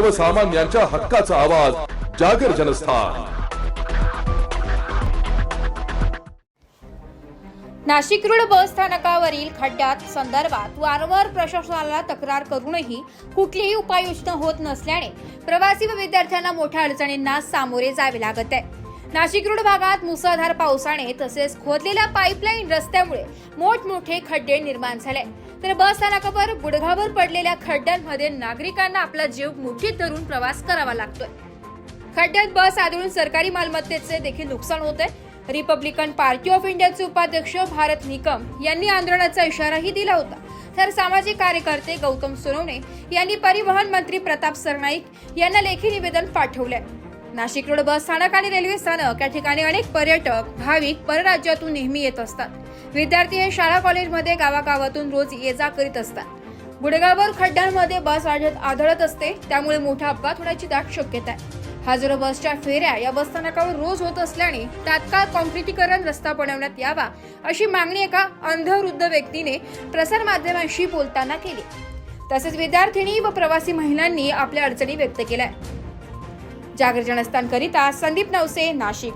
सर्वसामान्यांच्या हक्काचा आवाज जागर जनस्थान. नाशिक रोड बस स्थानकावरील खड्ड्यात संदर्भात वारंवार प्रशासनाला तक्रार करूनही कुठलीही उपाययोजना होत नसल्याने प्रवासी व विद्यार्थ्यांना मोठ्या अडचणींना सामोरे जावे लागत आहे. नाशिक रोड भागात मुसळधार पावसाने तसेच खोदलेल्या पाईपलाईन रस्त्यामुळे मोठमोठे खड्डे निर्माण झाले. तर बस स्थानकावर गुडघाभर पडलेल्या खड्ड्यांमध्ये नागरिकांना आपला जीव मुठीत धरून प्रवास करावा लागतोय. खड्ड्यात बस आदळून सरकारी मालमत्तेचे देखील नुकसान होत आहे. रिपब्लिकन पार्टी ऑफ इंडियाचे उपाध्यक्ष भारत निकम यांनी आंदोलनाचा इशाराही दिला होता. तर सामाजिक कार्यकर्ते गौतम सोनवणे यांनी परिवहन मंत्री प्रताप सरनाईक यांना लेखी निवेदन पाठवले नाशिक रोड बस स्थानक आणि रेल्वे स्थानक या ठिकाणी अनेक पर्यटक भाविक परराज्यातून नेहमी येत असतात. विद्यार्थी हे शाळा कॉलेजमध्ये गावागावातून रोज ये जा करीत असतात. गुडगावर खड्ड्यांमध्ये बस आढळत आढळत असते. त्यामुळे मोठा अपघात होण्याची दाट शक्यता आहे. हजारो बसच्या फेऱ्या या बसस्थानकावर रोज होत असल्याने तात्काळ कॉन्क्रिटीकरण रस्ता बनवण्यात यावा अशी मागणी एका अंधवृद्ध व्यक्तीने प्रसारमाध्यमांशी बोलताना केली. तसेच विद्यार्थिनी व प्रवासी महिलांनी आपल्या अडचणी व्यक्त केल्या. जागर जनस्थानकरिता संदीप नवसे नाशिक.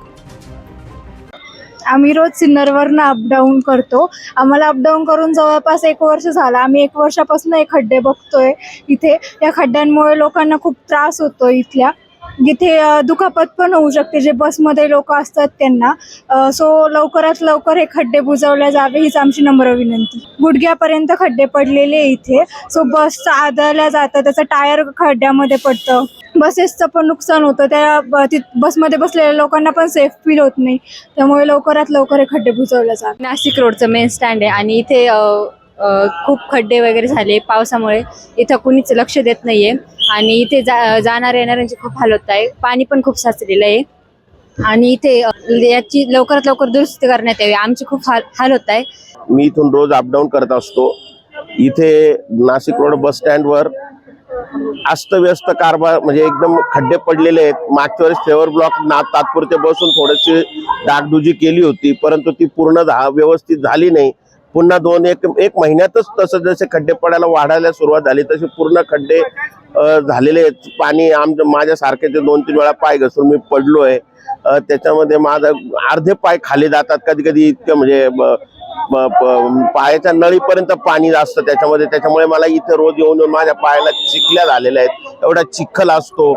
आम्ही रोज सिन्नरवरनं अपडाऊन करतो. आम्हाला अपडाऊन करून जवळपास एक वर्ष झालं. आम्ही एक वर्षापासून हे खड्डे बघतोय इथे. या खड्ड्यांमुळे लोकांना खूप त्रास होतो इथल्या. जिथे दुखापत पण होऊ शकते. जे बसमध्ये लोक असतात त्यांना. सो लवकरात लवकर हे खड्डे बुजवले जावे हीच आमची नम्र विनंती. गुडघ्यापर्यंत खड्डे पडलेले इथे. सो बस आदळल्या जातं त्याचं टायर खड्ड्यामध्ये पडतं. बसेसचं पण नुकसान होतं. त्या बसमध्ये बसलेल्या लोकांना पण सेफ फील होत नाही. त्यामुळे लवकरात लवकर हे खड्डे बुजवले जावे. नाशिक रोडचं मेन स्टँड आहे आणि इथे खूप खड्डे वगैरे झाले पावसामुळे. इथं कुणीच लक्ष देत नाहीये. आणि इथे जा जाणाऱ्या येणाऱ्यांची खूप हाल होत आहे. पाणी पण खूप साचलेलं आहे. आणि इथे याची लवकरात लवकर दुरुस्ती करण्यात यावी. आमची खूप हाल हाल होत आहे. मी इथून रोज अपडाऊन करत असतो. इथे नाशिक रोड बस स्टँडवर अस्तव्यस्त कारभार म्हणजे एकदम खड्डे पडलेले आहेत. मागच्या वेळेस फेवर ब्लॉक ना तात्पुरते बसून थोडीशी डागडुजी केली होती परंतु ती पूर्ण व्यवस्थित झाली नाही. पुन्हा दोन एक एक महिन्यातच तसं जसे खड्डे पडायला वाढायला सुरुवात झाली तसे पूर्ण खड्डे झालेले आहेत. पाणी आमच्या माझ्यासारखे ते दोन तीन वेळा पाय घसरून मी पडलो आहे त्याच्यामध्ये माझा अर्धे पाय खाली जातात. कधी कधी इतकं म्हणजे पायाच्या नळीपर्यंत पाणी असतं त्याच्यामध्ये. त्याच्यामुळे मला इथे रोज येऊन येऊन माझ्या पायाला चिखल्या झालेल्या आहेत. एवढा चिखल असतो.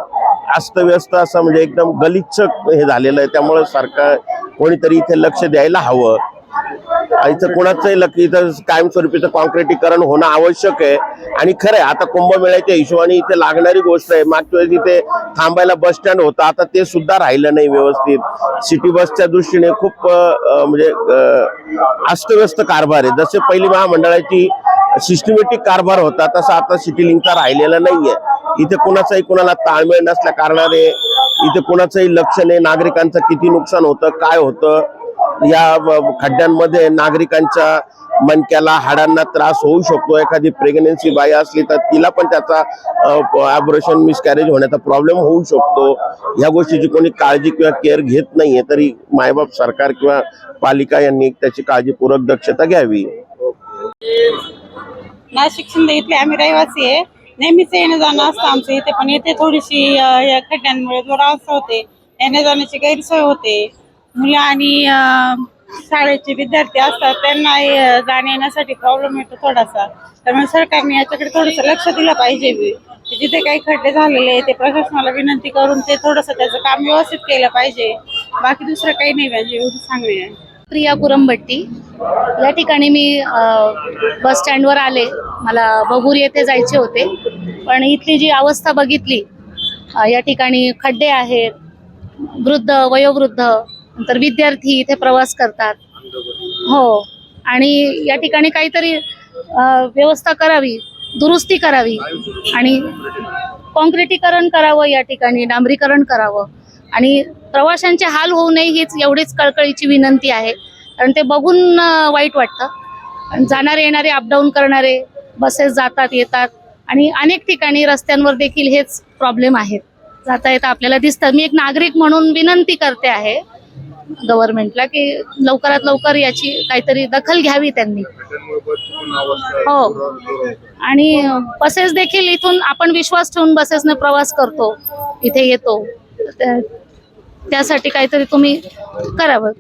अस्तव्यस्त असं म्हणजे एकदम गलिच्छ हे झालेलं आहे. त्यामुळे सरकार कोणीतरी इथे लक्ष द्यायला हवं. इथं कोणाचंही लक्ष इथं कायमस्वरूपीचं कॉन्क्रिटीकरण होणं आवश्यक आहे. आणि खरं आहे आता कुंभमेळ्याच्या हिशोबाने इथे लागणारी गोष्ट आहे. मागच्या वेळेस इथे थांबायला बस स्टँड होतं आता ते सुद्धा राहिलं नाही व्यवस्थित. सिटी बसच्या दृष्टीने खूप म्हणजे अस्तव्यस्त कारभार आहे. जसे पहिली महामंडळाची सिस्टमॅटिक कारभार होता तसा आता सिटी लिंकचा राहिलेला नाहीये. इथे कुणाचाही कुणाला ताळमेळ नसल्या कारणाने इथे कुणाचंही लक्ष नाही. नागरिकांचं किती नुकसान होतं काय होतं या खड्ड्यांमध्ये नागरिकांच्या मनक्याला हाडांना त्रास होऊ शकतो. एखादी प्रेग्नेन्सी बाई असली तर तिला पण त्याचा ऑपरेशन मिसकॅरेज होण्याचा प्रॉब्लेम होऊ शकतो. या गोष्टीची कोणी काळजी किंवा केअर घेत नाहीये तरी मायबाप सरकार किंवा पालिका यांनी त्याची काळजीपूर्वक दक्षता घ्यावी. नाशिक शिंदे इथले आम्ही रहिवासी आहे. नेहमीच येणं जाणं असतं आमचं. इथे पण इथे थोडीशी या खड्ड्यांमुळे थोडा होते. येण्या जाण्याची गैरसोय होते. मुलं आणि शाळेचे विद्यार्थी असतात त्यांना जाण्या येण्यासाठी प्रॉब्लेम येतो थोडासा. त्यामुळे सरकारने याच्याकडे थोडंसं लक्ष दिलं पाहिजे. जिथे काही खड्डे झालेले आहे ते प्रशासनाला विनंती करून ते थोडंसं त्याचं काम व्यवस्थित केलं पाहिजे. बाकी दुसरं काही नाही पाहिजे एवढं सांगणे प्रिया कुरंबट्टी. या ठिकाणी मी अ, बस स्टँडवर आले. मला बगूर येथे जायचे होते. पण इथली जी अवस्था बघितली या ठिकाणी खड्डे आहेत वृद्ध वयोवृद्ध नंतर विद्यार्थी इथे प्रवास करतात. हो. आणि या ठिकाणी काहीतरी व्यवस्था करावी दुरुस्ती करावी आणि कॉन्क्रिटीकरण करावं या ठिकाणी डांबरीकरण करावं. आणि प्रवाशांचे हाल होऊ नये हीच एवढीच कळकळीची विनंती आहे. कारण ते बघून वाईट वाटतं. आणि जाणारे येणारे अपडाऊन करणारे बसेस जातात येतात. आणि अनेक ठिकाणी रस्त्यांवर देखील हेच प्रॉब्लेम आहेत. जाता येता आपल्याला दिसतं. मी एक नागरिक म्हणून विनंती करते आहे गव्हर्नमेंटला की लवकरात लवकर याची काहीतरी दखल घ्यावी त्यांनी. हो. आणि बसेस देखील इथून आपण विश्वास ठेवून बसेसने प्रवास करतो इथे येतो. त्यासाठी काहीतरी तुम्ही करावं